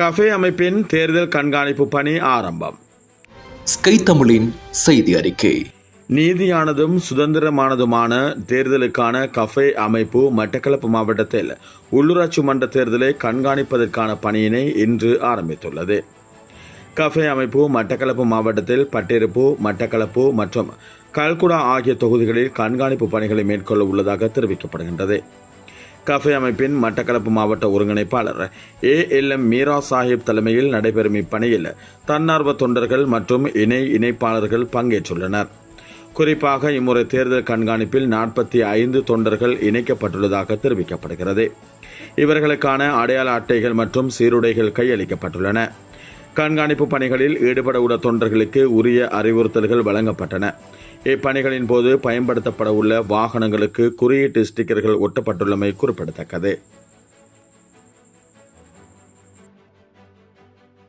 Cafe அமைப்பின் தேர்தல் கண்காணிப்பு பணி ஆரம்பம். ஸ்கை தமிழின் செய்தி அறிக்கை. நீதியானதும் சுதந்திரமானதுமான தேர்தலுக்கான கஃபே அமைப்பு மட்டக்களப்பு மாவட்டத்தில் உள்ளூராட்சி மன்ற தேர்தலை கண்காணிப்பதற்கான பணியினை இன்று ஆரம்பித்துள்ளது. கஃபே அமைப்பு மட்டக்களப்பு மாவட்டத்தில் பட்டிருப்பு மட்டக்களப்பு மற்றும் கல்குடா ஆகிய தொகுதிகளில் கண்காணிப்பு பணிகளை மேற்கொள்ள உள்ளதாக தெரிவிக்கப்படுகின்றது. கஃபே அமைப்பின் மட்டக்களப்பு மாவட்ட ஒருங்கிணைப்பாளர் A L M Meera Sahib தலைமையில் நடைபெறும் இப்பணியில் தன்னார்வ தொண்டர்கள் மற்றும் இணை இணைப்பாளர்கள் பங்கேற்றுள்ளனர். குறிப்பாக இம்முறை தேர்தல் கண்காணிப்பில் நாற்பத்தி ஐந்து தொண்டர்கள் இணைக்கப்பட்டுள்ளதாக தெரிவிக்கப்படுகிறது. இவர்களுக்கான அடையாள அட்டைகள் மற்றும் சீருடைகள் கையளிக்கப்பட்டுள்ளன. கண்காணிப்பு பணிகளில் ஈடுபட உள்ள தொண்டர்களுக்கு உரிய அறிவுறுத்தல்கள் வழங்கப்பட்டன. இப்பணிகளின் போது பயன்படுத்தப்பட உள்ள வாகனங்களுக்கு குறியீட்டு ஸ்டிக்கர்கள் ஒட்டப்பட்டுள்ளமை குறிப்பிடத்தக்கது.